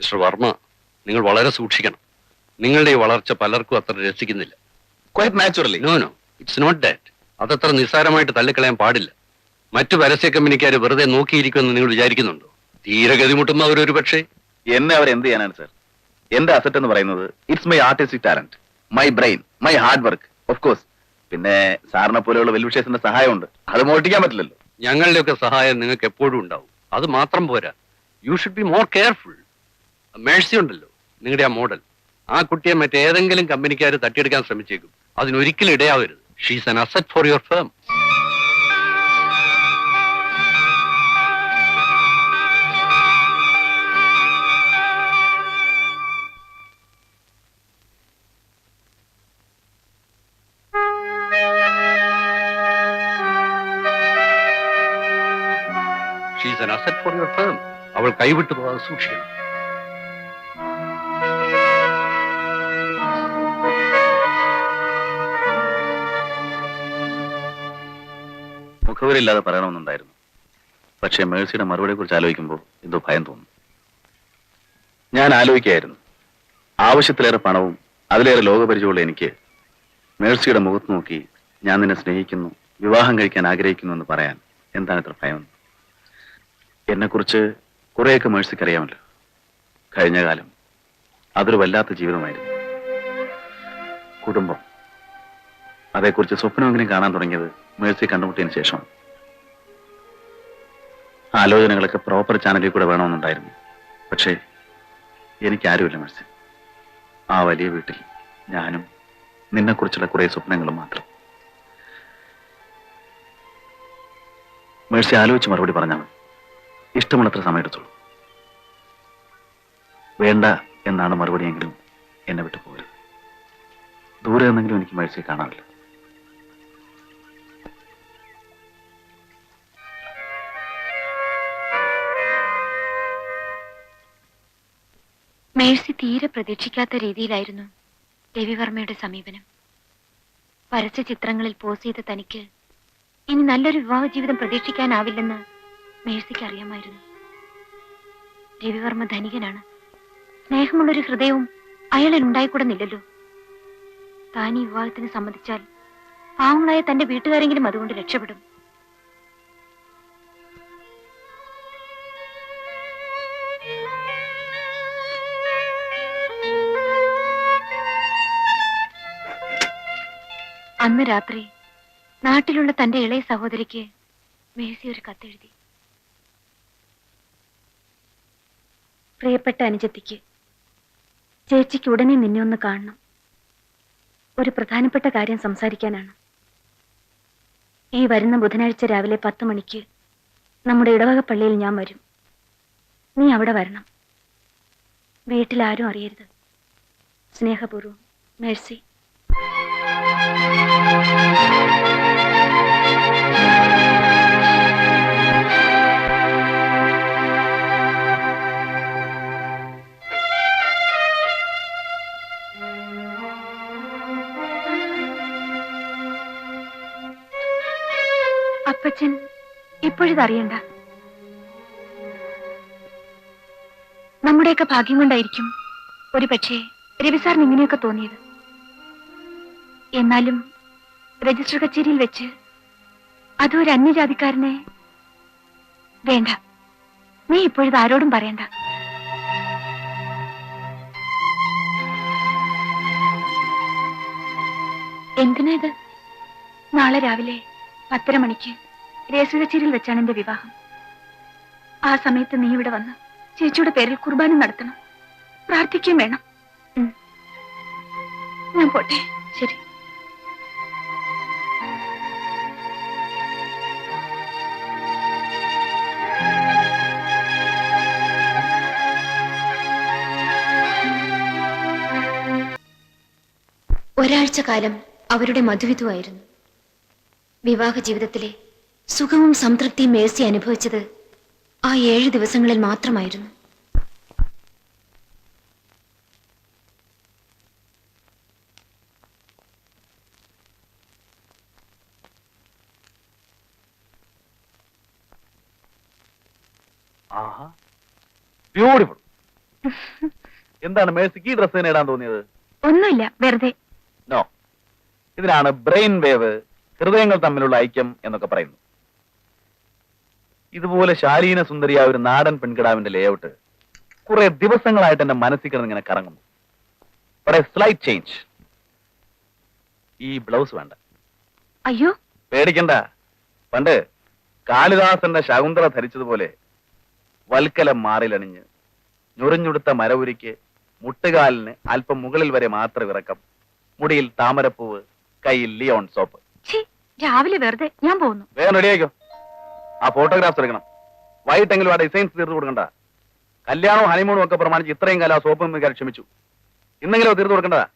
Mister Varma നിങ്ങൾ വളരെ സൂക്ഷിക്കണം. നിങ്ങളുടെ ഈ വളർച്ച പലർക്കും അത്ര രസിക്കുന്നില്ല. Quite naturally no no it's not that അതത്ര നിസ്സാരമായിട്ട് തള്ളിക്കളയാൻ പാടില്ല. മറ്റു പരസ്യ കമ്പനിക്കാർ വെറുതെ നോക്കിയിരിക്കുമെന്ന് നിങ്ങൾ വിചാരിക്കുന്നുണ്ടോ? തീരെ ഗതിമുട്ടുന്ന അവരൊരു പക്ഷേ എന്നെ അവർ എന്ത് ചെയ്യാനാണ് സർ എന്റെ അസറ്റ് എന്ന് പറയുന്നത് it's my artistic talent my brain my hard work of course പിന്നെ സാറിനെ പോലെയുള്ള വെൽവിഷേഴ്സിന്റെ സഹായമുണ്ട്. അത് മോഷ്ടിക്കാൻ പറ്റില്ലല്ലോ. ഞങ്ങളുടെയൊക്കെ സഹായം നിങ്ങൾക്ക് എപ്പോഴും ഉണ്ടാവും. അത് മാത്രം പോരാ. You should be more careful Mercy ഉണ്ടല്ലോ നിങ്ങളുടെ ആ മോഡൽ. ആ കുട്ടിയെ മറ്റേതെങ്കിലും കമ്പനിക്കാർ തട്ടിയെടുക്കാൻ ശ്രമിച്ചേക്കും. അതിനൊരിക്കലും ഇടയാവരുത്. She's an asset for your firm an asset for your firm അവൾ കൈവിട്ടു പോകാതെ സൂക്ഷിക്കണം. മുഖവരില്ലാതെ പറയണമെന്നുണ്ടായിരുന്നു. പക്ഷേ മേഴ്സിയുടെ മറുപടിയെ കുറിച്ച് ആലോചിക്കുമ്പോൾ എന്തോ ഭയം തോന്നുന്നു ഞാൻ ആലോചിക്കായിരുന്നു ആവശ്യത്തിലേറെ പണവും അതിലേറെ ലോകപരിചയമുള്ള എനിക്ക് മേഴ്സിയുടെ മുഖത്ത് നോക്കി ഞാൻ നിന്നെ സ്നേഹിക്കുന്നു വിവാഹം കഴിക്കാൻ ആഗ്രഹിക്കുന്നു എന്ന് പറയാൻ എന്താണ് ഇത്ര ഭയം? എന്നെക്കുറിച്ച് കുറേയൊക്കെ മേഴ്സിക്ക് അറിയാമല്ലോ. കഴിഞ്ഞ കാലം അതൊരു വല്ലാത്ത ജീവിതമായിരുന്നു. കുടുംബം. അതേക്കുറിച്ച് സ്വപ്നമെങ്കിലും കാണാൻ തുടങ്ങിയത് മേഴ്സി കണ്ടുമുട്ടിയതിന് ശേഷം. ആലോചനകളൊക്കെ പ്രോപ്പർ ചാനലിൽ കൂടെ വേണമെന്നുണ്ടായിരുന്നു. പക്ഷേ എനിക്കാരുമില്ല മേഴ്സി. ആ വലിയ വീട്ടിൽ ഞാനും നിന്നെക്കുറിച്ചുള്ള കുറേ സ്വപ്നങ്ങളും മാത്രം. മേഴ്സി ആലോചിച്ച് മറുപടി പറഞ്ഞാൽ ഇഷ്ടമുള്ളത്ര സമയം എടുത്തോളൂ. വേണ്ട എന്നാണ് മറുപടിയെങ്കിലും എന്നെ വിട്ടു പോകരുത്. ദൂരെ എന്നെങ്കിലും എനിക്ക് മേഴ്സിയെ കാണാറില്ല. മേഴ്സി തീരെ പ്രതീക്ഷിക്കാത്ത രീതിയിലായിരുന്നു രവിവർമ്മയുടെ സമീപനം. പരസ്യ ചിത്രങ്ങളിൽ പോസ് ചെയ്ത തനിക്ക് ഇനി നല്ലൊരു വിവാഹ ജീവിതം പ്രതീക്ഷിക്കാനാവില്ലെന്ന് മേഴ്സിക്ക് അറിയാമായിരുന്നു. രവിവർമ്മ ധനികനാണ്. സ്നേഹമുള്ളൊരു ഹൃദയവും അയാളിൽ ഉണ്ടായിക്കൂടുന്നില്ലല്ലോ താൻ ഈ വിവാഹത്തിന് സമ്മതിച്ചാൽ പാവങ്ങളായ തന്റെ വീട്ടുകാരെങ്കിലും അതുകൊണ്ട് രക്ഷപ്പെടും. അന്ന് രാത്രി നാട്ടിലുള്ള തന്റെ ഇളയ സഹോദരിക്ക് മേസി ഒരു കത്തെഴുതി. പ്രിയപ്പെട്ട അനുജത്തിക്ക് ചേച്ചിക്ക് ഉടനെ നിന്നെ ഒന്ന് കാണണം. ഒരു പ്രധാനപ്പെട്ട കാര്യം സംസാരിക്കാനാണ്. ഈ വരുന്ന ബുധനാഴ്ച രാവിലെ പത്ത് മണിക്ക് നമ്മുടെ ഇടവക പള്ളിയിൽ ഞാൻ വരും. നീ അവിടെ വരണം. വീട്ടിൽ ആരും അറിയരുത്. സ്നേഹപൂർവം മേഴ്സി. അപ്പച്ചൻ ഇപ്പോഴിതറിയണ്ട. നമ്മുടെയൊക്കെ ഭാഗ്യം കൊണ്ടായിരിക്കും ഒരു പക്ഷേ രവിസാറിന് ഇങ്ങനെയൊക്കെ തോന്നിയത്. എന്നാലും രജിസ്റ്റർ കച്ചേരിയിൽ വെച്ച് അതൊരു ഒരു അന്യജാതിക്കാരനെ വേണ്ട. നീ ഇപ്പോഴത് ആരോടും പറയണ്ട. എന്തിനാ ഇത്? നാളെ രാവിലെ പത്തര മണിക്ക് രേസുകച്ചേരിയിൽ വെച്ചാണ് എന്റെ വിവാഹം. ആ സമയത്ത് നീ ഇവിടെ വന്ന് ചേച്ചിയുടെ പേരിൽ കുർബാന നടത്തണം. പ്രാർത്ഥിക്കുകയും വേണം. ഞാൻ പോട്ടെ. ശരി. ഒരാഴ്ച കാലം അവരുടെ മധുവിധുവായിരുന്നു. വിവാഹ ജീവിതത്തിലെ സുഖവും സംതൃപ്തിയും മേഴ്സി അനുഭവിച്ചത് ആ ഏഴ് ദിവസങ്ങളിൽ മാത്രമായിരുന്നു. ബ്യൂട്ടിഫുൾ എന്താണ് മേഴ്സിക്ക് ഈ ഡ്രസ്സ് തന്നെ ഇടാൻ തോന്നിയത്? ഒന്നുമില്ല വെറുതെ. നോ ഇതിനാണ് ബ്രെയിൻ വേവ് ഹൃദയങ്ങൾ തമ്മിലുള്ള ഐക്യം എന്നൊക്കെ പറയുന്നു ഇതുപോലെ ശാലീന സുന്ദരിയായ ഒരു നാടൻ പെൺകിടാവിന്റെ ലേഔട്ട് കുറെ ദിവസങ്ങളായിട്ട് എന്റെ മനസ്സിൽ കിടന്ന് ഇങ്ങനെ കറങ്ങുന്നു സ്ലൈറ്റ് ചേഞ്ച് ഈ ബ്ലൗസ് വേണ്ട. അയ്യോ. പേടിക്കണ്ട. പണ്ട് കാളിദാസന്റെ ശകുന്തള ധരിച്ചതുപോലെ വൽക്കലം മാറിലണിഞ്ഞ് ഞൊറിഞ്ഞുടുത്ത മരവുരിക്ക് മുട്ടുകാലിന് അല്പം മുകളിൽ വരെ മാത്രം ഇറക്കം മുടിയിൽ താമരപ്പൂവ് കയ്യിൽ ലിയോൺ സോപ്പ് രാവിലെ വെറുതെ ഞാൻ പോകുന്നു. വേഗം റെഡിയാക്കോ ആ ഫോട്ടോഗ്രാഫ്സ് എടുക്കണം. വൈകിട്ടെങ്കിലും ആ ഡിസൈൻസ് തീർത്ത് കൊടുക്കണ്ട. കല്യാണവും ഹണിമൂണും ഒക്കെ പ്രമാണിച്ച് ഇത്രയും കാലം ആ സോപ്പ് ക്ഷമിച്ചു. ഇന്നെങ്കിലും തീർത്ത് കൊടുക്കേണ്ടതാ?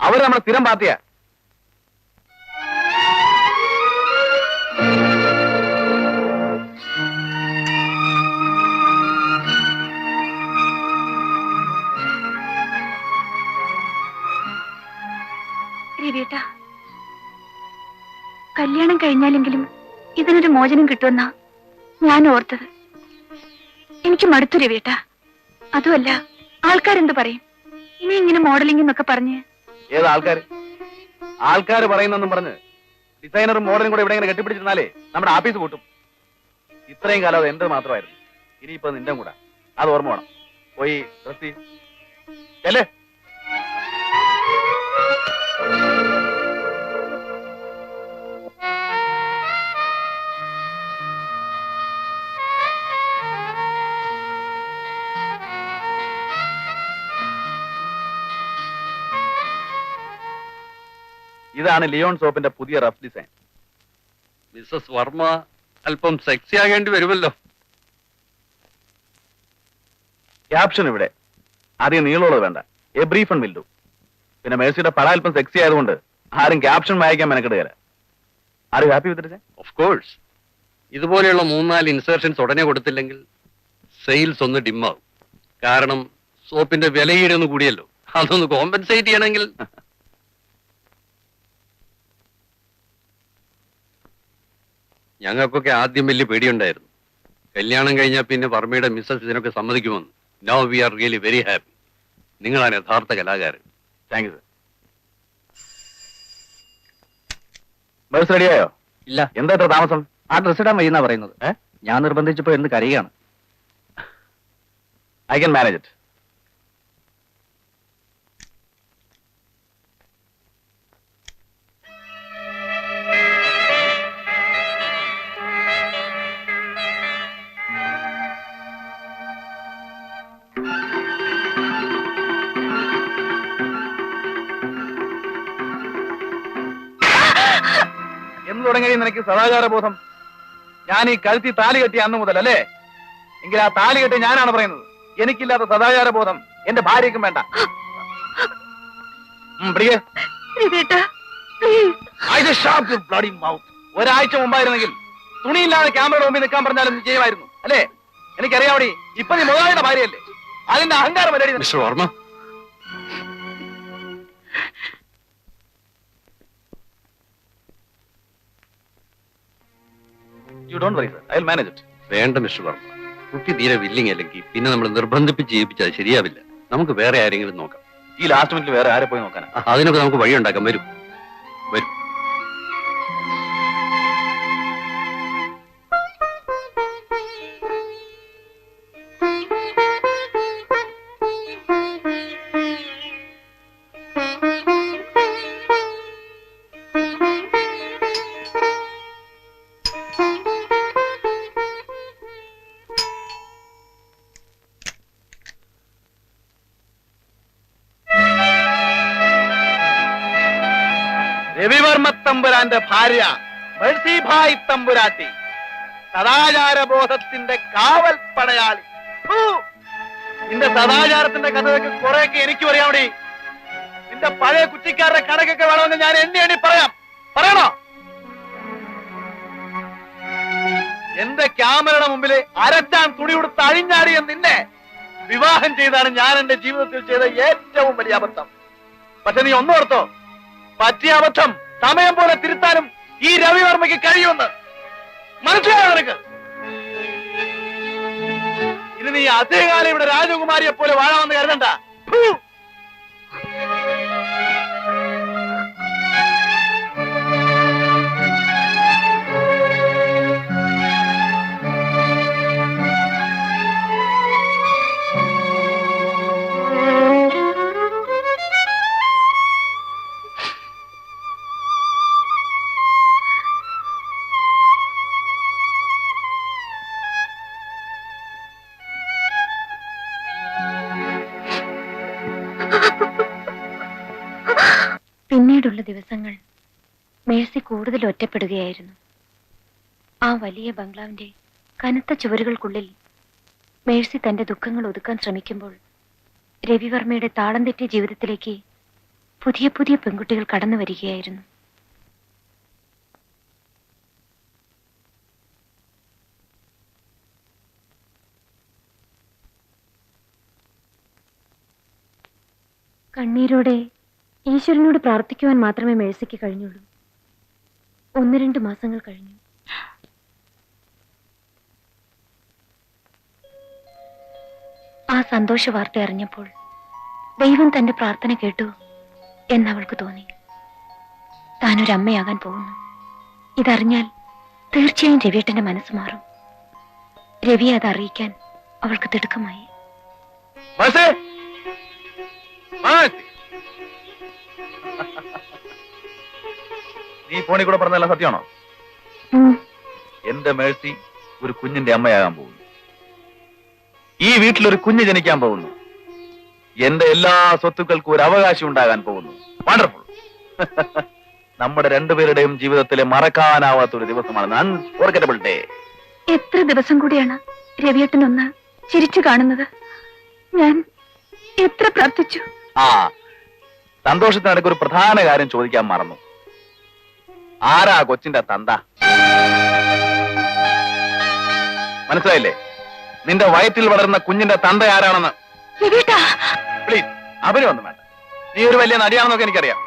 അവർ നമ്മുടെ സ്ഥിരം പാർട്ടിയാ. കല്യാണം കഴിഞ്ഞാലെങ്കിലും ഇതിനൊരു മോചനം കിട്ടുമെന്നാ ഞാൻ ഓർത്തത്. എനിക്ക് മടുത്തു വീട്ടാ. അതുമല്ല ആൾക്കാരെന്ത് പറയും? ഇനി ഇങ്ങനെ മോഡലിംഗ് എന്നൊക്കെ പറഞ്ഞ്. ഏത് ആൾക്കാർ? ആൾക്കാർ പറഞ്ഞ് ഡിസൈനറും മോഡലും കൂടെ ഇവിടെ ഇങ്ങനെ കെട്ടിപ്പിടിച്ചിരുന്നാലേ നമ്മുടെ ആഫീസ് കൂട്ടും ഇത്രയും കാലം അത് എന്റെ മാത്രമായിരുന്നു? ഇനിയിപ്പോ നിന്റെ കൂടെ. അത് ഓർമ്മ വേണം. പോയി ഡ്രസ് ചെല്ലേ. ഇതാണ് ലിയോൺ സോപ്പിന്റെ പുതിയ റഫ് ഡിസൈൻ മിസ്സസ് വർമ്മ അല്പം സെക്സി ആകേണ്ടി വരുമല്ലോ. ക്യാപ്ഷൻ ഇവിടെ. ആദ്യം നീളമുള്ളത് വേണ്ട. എ ബ്രീഫ് വിൽ ഡു പിന്നെ മേഴ്സിയുടെ പടം അല്പം സെക്സി ആയതുകൊണ്ട് ആരും ക്യാപ്ഷൻ വായിക്കാൻ മെനക്കെടുക്കല ആരും happy with design of course ഇതുപോലെയുള്ള മൂന്നാൽ ഇൻസേർഷൻസ് ഉടനെ കൊടുത്തില്ലെങ്കിൽ സെയിൽസ് ഒന്ന് ഡിമ്മാവും കാരണം സോപ്പിന്റെ വിലയുടെ കൂടിയല്ലോ. അതൊന്ന് കോമ്പൻസേറ്റ് ചെയ്യണമെങ്കിൽ ഞങ്ങൾക്കൊക്കെ ആദ്യം വലിയ പേടിയുണ്ടായിരുന്നു. കല്യാണം കഴിഞ്ഞാൽ പിന്നെ വർമ്മയുടെ മിസ്സസ് ഇതിനൊക്കെ സമ്മതിക്കുമെന്ന്. No we are really very happy നിങ്ങളാണ് യഥാർത്ഥ കലാകാരൻ. താങ്ക് യു സർ മേഴ്സ് റെഡിയായോ ഇല്ല. എന്താ ഇത്ര താമസം? ആ ഡ്രസ് ഇടാൻ വയ്യെന്നാ പറയുന്നത്. ഞാൻ നിർബന്ധിച്ചപ്പോ എന്ന് കരയുകയാണ്? ഐ കൻ മാനേജ് ഇറ്റ് തുടങ്ങി നിനക്ക് സദാചാര ബോധം ഞാൻ ഈ കഴുത്തി താലി കെട്ടിയ അന്ന് മുതൽ അല്ലേ എങ്കിൽ ആ താലി കെട്ടി ഞാനാണ് പറയുന്നത്. എനിക്കില്ലാത്ത സദാചാര ബോധം എന്റെ ഭാര്യക്കും വേണ്ട. ഒരാഴ്ച മുമ്പായിരുന്നെങ്കിൽ തുണിയില്ലാതെ ക്യാമറയുടെ മുമ്പിൽ നിൽക്കാൻ പറഞ്ഞാലും ചെയ്യുമായിരുന്നു. അല്ലേ? എനിക്കറിയാവടി ഇപ്പൊ നീ മുതലാളിയുടെ ഭാര്യയല്ലേ? അതിന്റെ അഹങ്കാരം അല്ലേ you don't worry sir I will manage it വേണ്ട മിസ്റ്റർ വർമ്മ. കുട്ടി തീരെ വില്ലിങ് അല്ലെങ്കിൽ പിന്നെ നമ്മൾ നിർബന്ധിപ്പിച്ച് ജീവിപ്പിച്ചാൽ ശരിയാവില്ല. നമുക്ക് വേറെ ആരെങ്കിലും നോക്കാം. ഈ ലാസ്റ്റ് മിനിറ്റിൽ വേറെ ആരെ പോയി നോക്കാനാ? അതിനൊക്കെ നമുക്ക് വഴി ഉണ്ടാക്കാൻ വരും. രവിവർമ്മ തമ്പുരാന്റെ ഭാര്യ ബഴ്സിഭായ് തമ്പുരാട്ടി സദാചാരബോധത്തിന്റെ കാവൽ പടയാളി! നിന്റെ സദാചാരത്തിന്റെ കഥയൊക്കെ കുറെയൊക്കെ എനിക്കും അറിയാമടി നിന്റെ പഴയ കുറ്റിക്കാരുടെ കണക്കൊക്കെ വേണമെന്ന് ഞാൻ എണ്ണി എണ്ണി പറയാം. പറയണോ? എന്റെ ക്യാമറയുടെ മുമ്പിൽ അരച്ചാൻ തുണി കൊടുത്ത് അഴിഞ്ഞാടിയ നിന്നെ വിവാഹം ചെയ്താണ് ഞാൻ എന്റെ ജീവിതത്തിൽ ചെയ്ത ഏറ്റവും വലിയ അബദ്ധം. പക്ഷെ നീ ഒന്നോർത്തോ പറ്റിയ അബദ്ധം സമയം പോലെ തിരുത്താനും ഈ രവിവർമ്മയ്ക്ക് കഴിയുമെന്ന് മനസ്സിലായോ നിനക്ക്? ഇനി നീ അധികകാലം ഇവിടെ രാജകുമാരിയെ പോലെ വാഴാമെന്ന് കരുതണ്ട. ഫു! ദിവസങ്ങൾ മേഴ്സി കൂടുതൽ ഒറ്റപ്പെടുകയായിരുന്നു ആ വലിയ ബംഗ്ലാവിന്റെ കനത്ത ചുവരുകൾക്കുള്ളിൽ മേഴ്സി തന്റെ ദുഃഖങ്ങൾ ഒതുക്കാൻ ശ്രമിക്കുമ്പോൾ രവിവർമ്മയുടെ താളം തെറ്റിയ ജീവിതത്തിലേക്ക് പുതിയ പുതിയ പെൺകുട്ടികൾ കടന്നു വരികയായിരുന്നു കണ്ണീരോടെ ഈശ്വരനോട് പ്രാർത്ഥിക്കുവാൻ മാത്രമേ മേഴ്സിക്ക് കഴിഞ്ഞുള്ളൂ. ഒന്ന് രണ്ട് മാസങ്ങൾ കഴിഞ്ഞു. ആ സന്തോഷ വാർത്ത അറിഞ്ഞപ്പോൾ ദൈവം തന്റെ പ്രാർത്ഥന കേട്ടു എന്നവൾക്ക് തോന്നി. താനൊരു അമ്മയാകാൻ പോകുന്നു. ഇതറിഞ്ഞാൽ തീർച്ചയായും രവിയേട്ടന്റെ മനസ്സ് മാറും. രവിയെ അത് അറിയിക്കാൻ അവൾക്ക് തിടുക്കമായി. നീ ഫോണിൽ കൂടെ പറഞ്ഞതെല്ലാം സത്യമാണോ? എന്റെ മേഴ്സി ഒരു കുഞ്ഞിന്റെ അമ്മയാകാൻ പോകുന്നു. ഈ വീട്ടിൽ ഒരു കുഞ്ഞ് ജനിക്കാൻ പോകുന്നു. എന്റെ എല്ലാ സ്വത്തുക്കൾക്കും ഒരു അവകാശം ഉണ്ടാകാൻ പോകുന്നു. വണ്ടർഫുൾ നമ്മുടെ രണ്ടുപേരുടെയും ജീവിതത്തിലെ മറക്കാനാവാത്ത ഒരു ദിവസമാണ് അൺഫോർഗറ്റബിൾ ഡേ എത്ര ദിവസം കൂടിയാണ് രവിയേട്ടനൊന്ന് ചിരിച്ചു കാണുന്നത്? ഞാൻ എത്ര പ്രാർത്ഥിച്ചു? ആ സന്തോഷത്തിനിടയ്ക്ക് ഒരു പ്രധാന കാര്യം ചോദിക്കാൻ മറന്നു. ആരാ കൊച്ചിന്റെ തന്ത? മനസ്സിലായില്ലേ? നിന്റെ വയറ്റിൽ വളർന്ന കുഞ്ഞിന്റെ തന്ത ആരാണെന്ന്? അവർ പ്ലീസ് അവരൊന്നും വേണ്ട നീ ഒരു വലിയ നടിയാണെന്നൊക്കെ എനിക്കറിയാം.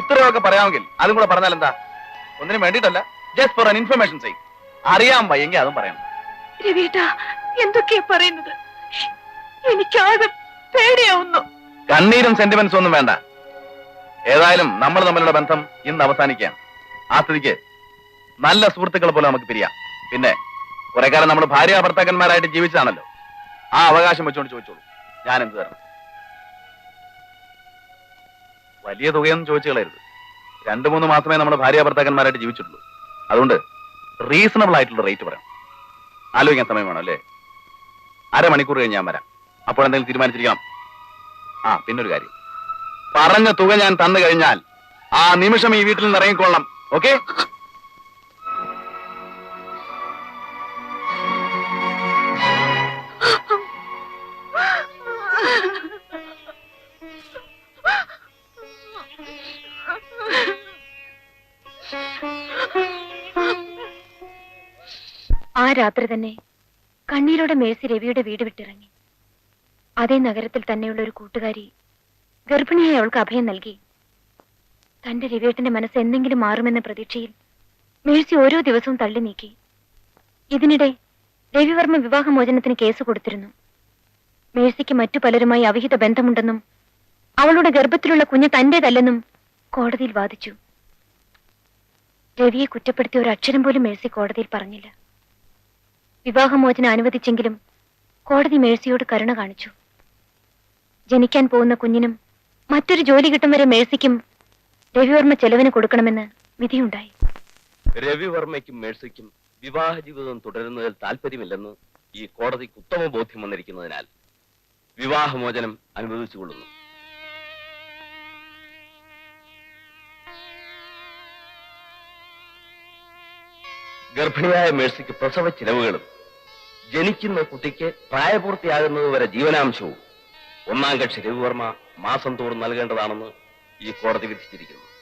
ഇത്രയൊക്കെ പറയാമെങ്കിൽ അതും കൂടെ പറഞ്ഞാൽ എന്താ? ഒന്നിനും വേണ്ടിയിട്ടല്ല ജസ്റ്റ് ഫോർ അൻ ഇൻഫർമേഷൻ സൈ അറിയാൻ വയ്യെങ്കിൽ അതും പറയണം. എന്തൊക്കെയാ പറയുന്നത്? എനിക്കാകെ പേടിയാവുന്നു. കണ്ണീരും സെന്റിമെന്റ്സ് ഒന്നും വേണ്ട. ഏതായാലും നമ്മൾ തമ്മിലുള്ള ബന്ധം ഇന്ന് അവസാനിക്കാം ആ സ്ഥിതിക്ക് നല്ല സുഹൃത്തുക്കൾ പോലെ നമുക്ക് പിരിയാം. പിന്നെ കുറെ കാലം നമ്മൾ ഭാര്യ ഭർത്താക്കന്മാരായിട്ട് ജീവിച്ചതാണല്ലോ. ആ അവകാശം വെച്ചുകൊണ്ട് ചോദിച്ചോളൂ. ഞാൻ എന്ത് തരണം? വലിയ തുകയൊന്നും ചോദിച്ചു കളയരുത്. രണ്ടു മൂന്ന് മാസമേ നമ്മൾ ഭാര്യ ഭർത്താക്കന്മാരായിട്ട് ജീവിച്ചിട്ടുള്ളൂ. അതുകൊണ്ട് റീസണബിൾ ആയിട്ടുള്ള റേറ്റ് പറയാം ആലോചിക്കാൻ സമയം വേണം അല്ലേ? അരമണിക്കൂർ കഴിഞ്ഞ് ഞാൻ വരാം. അപ്പോഴെന്തെങ്കിലും തീരുമാനിച്ചിരിക്കണം. ആ പിന്നൊരു കാര്യം. പറഞ്ഞ തുക ഞാൻ തന്നു കഴിഞ്ഞാൽ ആ നിമിഷം ഈ വീട്ടിൽ നിന്ന് ഇറങ്ങിക്കൊള്ളണം ഓക്കെ? ആ രാത്രി തന്നെ കണ്ണീരോടെ മേഴ്സി രവിയുടെ വീട് വിട്ടിറങ്ങി. അതേ നഗരത്തിൽ തന്നെയുള്ള ഒരു കൂട്ടുകാരി ഗർഭിണിയായി അവൾക്ക് അഭയം നൽകി. തന്റെ രവിയേട്ടന്റെ മനസ്സ് എന്തെങ്കിലും മാറുമെന്ന പ്രതീക്ഷയിൽ മേഴ്സി ഓരോ ദിവസവും തള്ളി നീക്കി. ഇതിനിടെ രവിവർമ്മ വിവാഹമോചനത്തിന് കേസ് കൊടുത്തിരുന്നു. മേഴ്സിക്ക് മറ്റു പലരുമായി അവിഹിത ബന്ധമുണ്ടെന്നും അവളുടെ ഗർഭത്തിലുള്ള കുഞ്ഞ് തന്റേതല്ലെന്നും കോടതിയിൽ വാദിച്ചു. രവിയെ കുറ്റപ്പെടുത്തിയ ഒരു അക്ഷരം പോലും മേഴ്സി കോടതിയിൽ പറഞ്ഞില്ല. വിവാഹമോചനം അനുവദിച്ചെങ്കിലും കോടതി മേഴ്സിയോട് കരുണ കാണിച്ചു. ജനിക്കാൻ പോകുന്ന കുഞ്ഞിനും മറ്റൊരു ജോലി കിട്ടും വരെ മേഴ്സിക്കും രവിവർമ്മ ചെലവിന് കൊടുക്കണമെന്ന് വിധിയുണ്ടായി. രവിവർമ്മയ്ക്കും മേഴ്സിക്കും വിവാഹ ജീവിതം തുടരുന്നതിൽ താല്പര്യമില്ലെന്ന് ഈ കോടതിക്ക് ഉത്തമ ബോധ്യം വന്നിരിക്കുന്നതിനാൽ വിവാഹമോചനം അനുവദിച്ചുകൊള്ളുന്നു. ഗർഭിണിയായ മേഴ്സിക്ക് പ്രസവ ചിലവുകളും ജനിക്കുന്ന കുട്ടിക്ക് പ്രായപൂർത്തിയാകുന്നതുവരെ ജീവനാംശവും ഒന്നാം കക്ഷി രവിവർമ്മ മാസം തോറും നൽകേണ്ടതാണെന്ന് ഈ കോടതി വിധിച്ചിരിക്കുന്നു.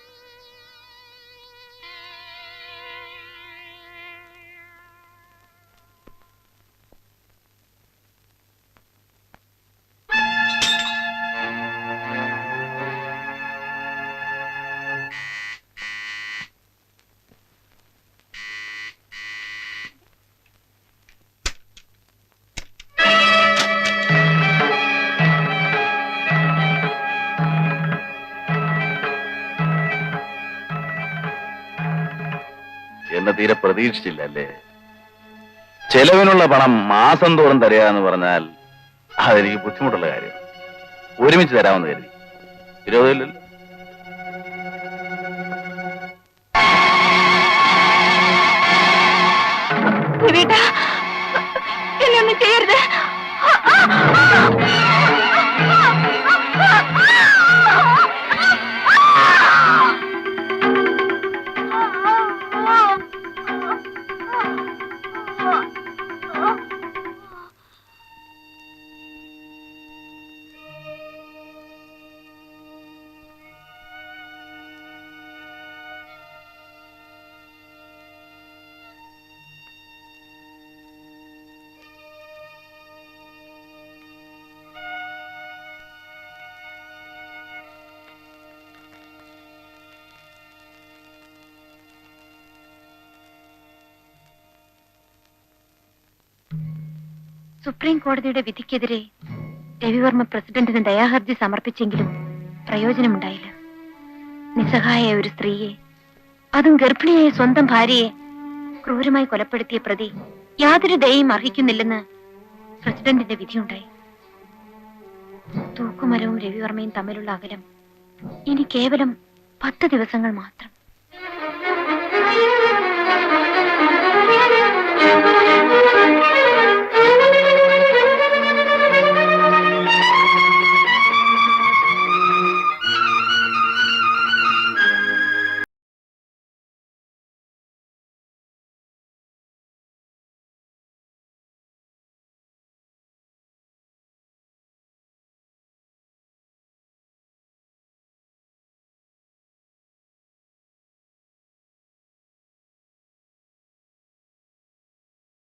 എന്നെ തീരെ പ്രതീക്ഷിച്ചില്ല അല്ലേ ചെലവിനുള്ള പണം മാസം തോറും തരിക എന്ന് പറഞ്ഞാൽ അതെനിക്ക് ബുദ്ധിമുട്ടുള്ള കാര്യം. ഒരുമിച്ച് തരാമെന്ന് കരുതി. വിരോധമില്ലല്ലോ സുപ്രീം കോടതിയുടെ വിധിക്കെതിരെ രവിവർമ്മ പ്രസിഡന്റിന് ദയാഹർജി സമർപ്പിച്ചെങ്കിലും പ്രയോജനമുണ്ടായില്ല. നിസ്സഹായ ഒരു സ്ത്രീയെ അതും ഗർഭിണിയായ സ്വന്തം ഭാര്യയെ ക്രൂരമായി കൊലപ്പെടുത്തിയ പ്രതി യാതൊരു ദയയും അർഹിക്കുന്നില്ലെന്ന് പ്രസിഡന്റിന്റെ വിധിയുണ്ടായി. തൂക്കുമരവും രവിവർമ്മയും തമ്മിലുള്ള അകലം ഇനി കേവലം പത്ത് ദിവസങ്ങൾ മാത്രം.